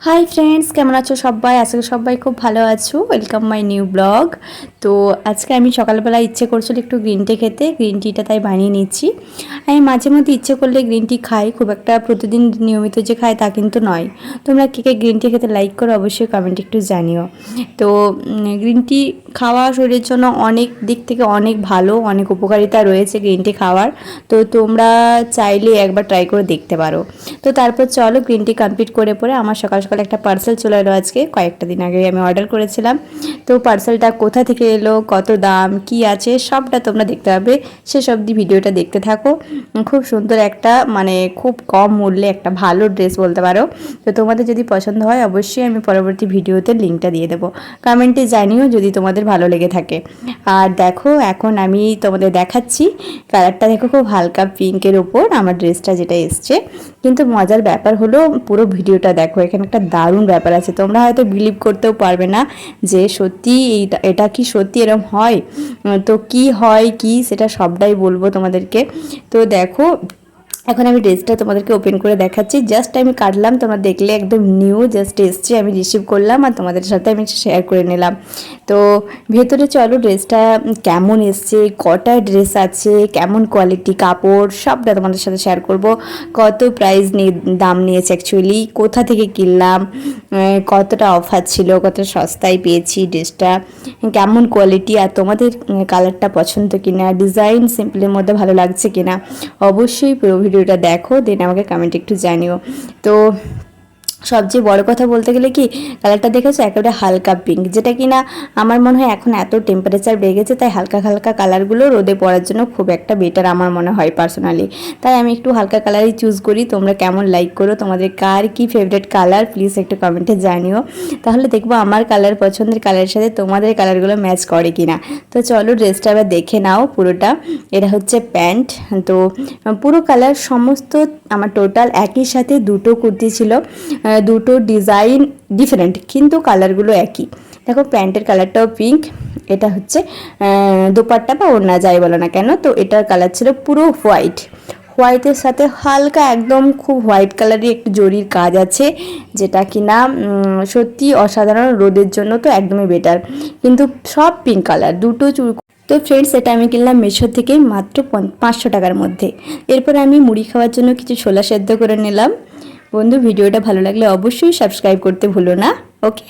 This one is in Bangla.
হাই ফ্রেন্ডস কেমন আছো সবাই? আজকে সবাই খুব ভালো আছো। ওয়েলকাম মাই নিউ ব্লগ তো আজকে আমি সকালবেলা ইচ্ছে করছিল একটু গ্রিন টি খেতে গ্রিন টিটা তাই বানিয়ে নিচ্ছি। আমি মাঝে মধ্যে ইচ্ছে করলে গ্রিন টি খাই, খুব একটা প্রতিদিন নিয়মিত যে খাই তা কিন্তু নয়। তোমরা কে কে গ্রিন টি খেতে লাইক করো অবশ্যই কমেন্ট একটু জানিও। তো গ্রিন টি খাওয়া শরীরের জন্য অনেক দিক থেকে অনেক ভালো, অনেক উপকারিতা রয়েছে গ্রিন টি খাওয়ার। তো তোমরা চাইলে একবার ট্রাই করে দেখতে পারো। তো তারপর চলো গ্রিন টি কমপ্লিট করে পরে আমার সকাল সকাল একটা পার্সেল চলে এলো আজকে। কয়েকটা দিন আগে আমি অর্ডার করেছিলাম। তো পার্সেলটা কোথা থেকে এলো, কত দাম, কি আছে, সবটা তোমরা দেখতে পাবে। সেসব দিয়ে ভিডিওটা দেখতে থাকো। খুব সুন্দর একটা মানে খুব কম মূল্যে একটা ভালো ড্রেস বলতে পারো। তো তোমাদের যদি পছন্দ হয়, অবশ্যই আমি পরবর্তী ভিডিওতে লিঙ্কটা দিয়ে দেবো। কমেন্টে জানিও যদি তোমাদের ভালো লেগে থাকে। আর দেখো, এখন আমি তোমাদের দেখাচ্ছি, কালারটা দেখো খুব হালকা পিঙ্কের ওপর, আমার ড্রেসটা যেটা এসছে। কিন্তু মজার ব্যাপার হলো, পুরো ভিডিওটা দেখো, এখানে একটা দারুণ ব্যাপার আছে। তোমরা হয়তো বিলিভ করতেও পারবে না যে সত্যি এটা কি সত্যি? এরকম হয়? তো কি হয় কি? সেটা সবটাই বলব তোমাদেরকে। তো দেখো এখন আমি ড্রেসটা তোমাদেরকে ওপেন করে দেখাচ্ছি। জাস্ট আমি কাটলাম, তোমরা দেখলে একদম নিউ জাস্ট এসছে, আমি রিসিভ করলাম আর তোমাদের সাথে আমি শেয়ার করে নিলাম। তো ভেতরে চলো, ড্রেসটা কেমন এসছে, কটা ড্রেস আছে, কেমন কোয়ালিটি কাপড়, সবটা তোমাদের সাথে শেয়ার করব। কত প্রাইস দাম নিয়েছে অ্যাকচুয়ালি কোথা থেকে কিনলাম কতটা অফার ছিল কত সস্তায় পেয়েছি ড্রেসটা, কেমন কোয়ালিটি আর তোমাদের কালারটা পছন্দ কিনা ডিজাইন সিম্পলের মধ্যে ভালো লাগছে কিনা, অবশ্যই পুরো ভিডিওটা দেখো দেন আমাকে কমেন্ট একটু জানিও। তো সবচেয়ে বড় কথা বলতে গেলে কি কালারটা দেখেছ? একেবারে হালকা পিঙ্ক যেটা কি না আমার মনে হয় এখন এত টেম্পারেচার বেড়ে গেছে, তাই হালকা হালকা কালারগুলো রোদে পড়ার জন্য খুব একটা বেটার আমার মনে হয় পার্সোনালি তাই আমি একটু হালকা কালারই চুজ করি, তোমরা কেমন লাইক করো, তোমাদের কার কি ফেভারিট কালার প্লিজ একটু কমেন্টে জানিও। তাহলে দেখব আমার কালার পছন্দের কালারের সাথে তোমাদের কালারগুলো ম্যাচ করে কি না তো চলো ড্রেসটা আবার দেখে নাও পুরোটা। এটা হচ্ছে প্যান্ট তো পুরো কালার সমস্ত আমার টোটাল একই সাথে দুটো কুর্তি ছিল। দুটো ডিজাইন ডিফারেন্ট কিন্তু কালারগুলো একই। দেখো, প্যান্টের কালারটাও পিঙ্ক এটা হচ্ছে দোপাট্টা বা ওড়না, যাই বলো না কেন, তো এটার কালার ছিল পুরো হোয়াইট হোয়াইটের সাথে হালকা একদম খুব হোয়াইট কালারের একটু জরির কাজ আছে, যেটা কি না সত্যি অসাধারণ রোদের জন্য তো একদমই বেটার কিন্তু সব পিঙ্ক কালার দুটো চুল তো ফ্রেন্ডস এটা আমি কিনলাম মেশো থেকে মাত্র পাঁচশো টাকার মধ্যে। এরপর আমি মুড়ি খাওয়ার জন্য কিছু ছোলা সেদ্ধ করে নিলাম। বন্ধু ভিডিওটা ভালো লাগলে অবশ্যই সাবস্ক্রাইব করতে ভুলো না ওকে